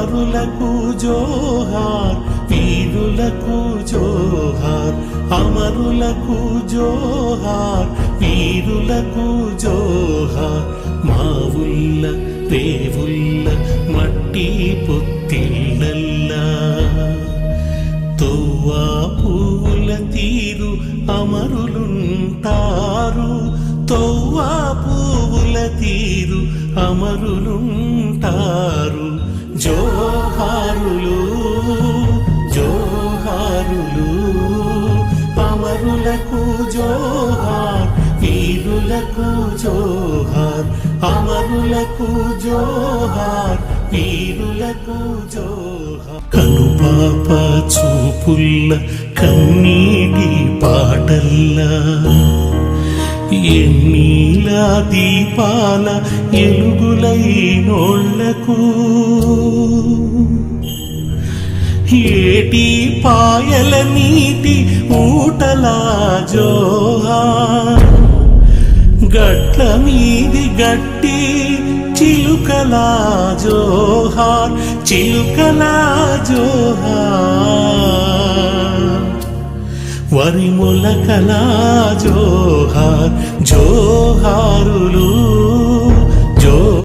అమరులకు జోహార్ వీరులకు జోహార్. అమరులకు జోహార్ వీరులకు జోహార్. మావుల్ల దేవుల్ల మట్టి పొత్తిళ్ళల్లా. పూల తీరు అమరులుంటారు. తోవా పూ తీరు అమరులుంటారు. జోహారులు జోహారులు అమరులకు జోహార్ వీరులకు జోహార్ అమరులకు జోహార్ వీరులకు జోహార్. కనుపాప చూపుల్ల కన్నీటి పాటల్లా. ఎన్నీలా దీపాల ఎలుగులైనోళ్ళకు ఏటి పాయల నీటి ఊటలా జోహా. గట్ల మీది గట్టి చిలుకలా జోహార్ చిలుకలా జోహార్ వరి మొలకలా జోహార్ జోహారులు